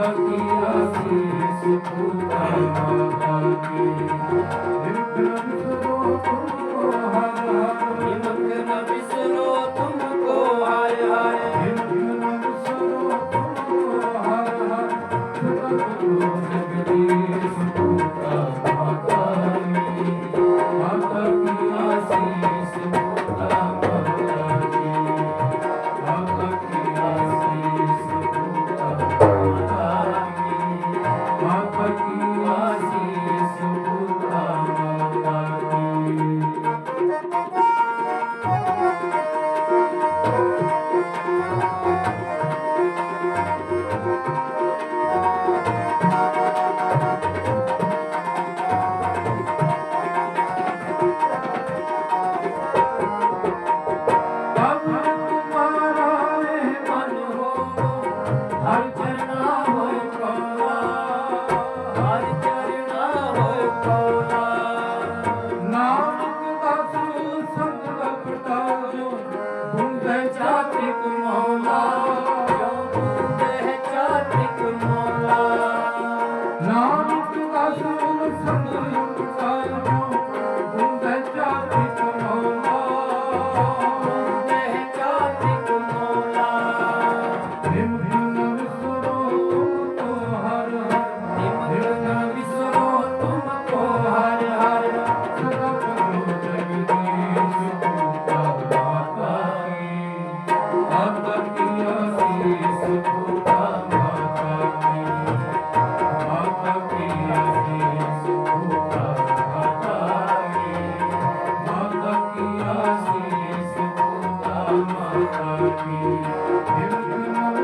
ਬਖਤੀਆ ਸੀ ਸੁਖਤਾ ਮਾਤੀ ਨਿਰਭਰ ਵਿਸਰੋ ਤੁਮਕੋ ਹਰ ਹਰ ਨਿਮਕ ਨ ਵਿਸਰੋ ਤੁਮਕੋ ਹਾਇ ਹਾਇ ਨਿਮਕ ਨ ਵਿਸਰੋ ਤੁਮਕੋ ਹਰ ਹਰ ਸੁਖ ਤੁਮ ਜਗਦੀ 아니, Thank you.